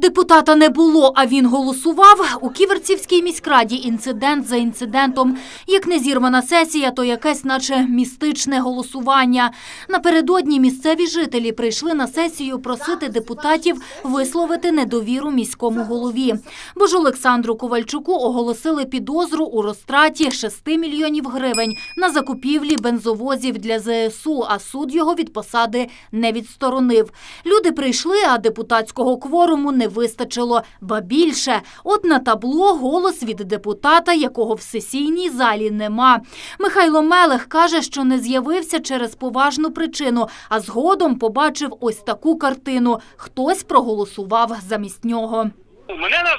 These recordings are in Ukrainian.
Депутата не було, а він голосував. У Ківерцівській міськраді інцидент за інцидентом. Як не зірвана сесія, то якесь наче містичне голосування. Напередодні місцеві жителі прийшли на сесію просити депутатів висловити недовіру міському голові. Бо ж Олександру Ковальчуку оголосили підозру у розтраті 6 мільйонів гривень на закупівлі бензовозів для ЗСУ, а суд його від посади не відсторонив. Люди прийшли, а депутатського кворуму не вистачило. Ба більше, от на табло голос від депутата, якого в сесійній залі нема. Михайло Мелех каже, що не з'явився через поважну причину, а згодом побачив ось таку картину. Хтось проголосував замість нього. У мене на,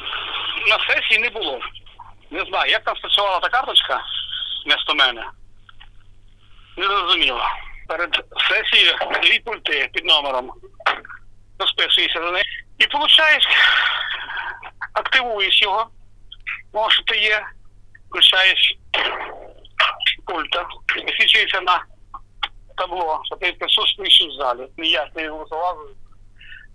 на сесії не було. Не знаю, як там спрацювала та карточка вместо мене. Не зрозуміло. Перед сесією дві пульти під номером. Розписуєшся на неї. І получаєш, активуєш його. Може, що ти є, включаєш пульта, висвічується на табло, що ти присутствуєш в залі. Не я не голосував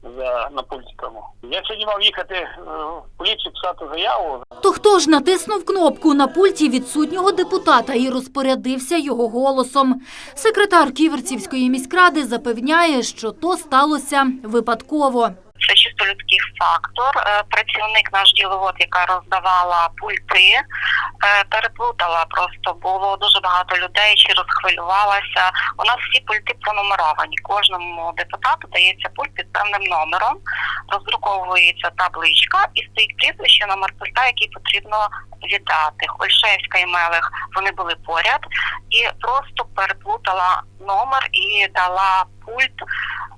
за на пульті тому. Я сьогодні мав їхати е, в поліцію писати заяву. То хто ж натиснув кнопку на пульті відсутнього депутата і розпорядився його голосом? Секретар Ківерцівської міськради запевняє, що то сталося випадково. Це чисто людський фактор. Е, Працівник наш діловод, яка роздавала пульти, е, переплутала. Просто було дуже багато людей, чи розхвилювалася. У нас всі пульти пронумеровані. Кожному депутату дається пульт під певним номером, роздруковується табличка і стоїть прізвище, номер пульта, який потрібно віддати. Ольшевська і Мелех вони були поряд і просто переплутала номер і дала пульт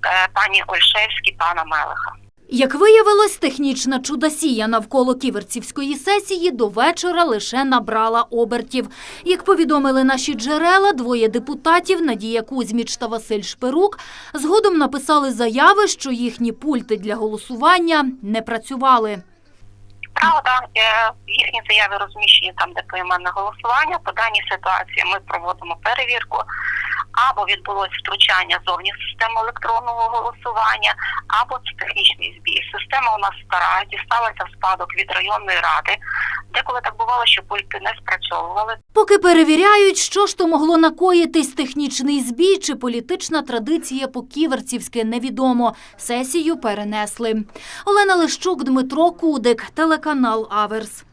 е, пані Ольшевській пана Мелеха. Як виявилось, технічна чудосія навколо ківерцівської сесії до вечора лише набрала обертів. Як повідомили наші джерела, двоє депутатів Надія Кузьміч та Василь Шпирук згодом написали заяви, що їхні пульти для голосування не працювали. Правда, е, їхні заяви розміщені там, де поіменне голосування. По даній ситуації ми проводимо перевірку. Або відбулось втручання зовні в систему електронного голосування, або це технічний збій. Система у нас стара, дісталася в спадок від районної ради. Деколи так бувало, що пульти не спрацьовували. Поки перевіряють, що ж то могло накоїтись технічний збій чи політична традиція по-ківерцівськи невідомо. Сесію перенесли. Олена Лищук, Дмитро Кудик, телеканал Аверс.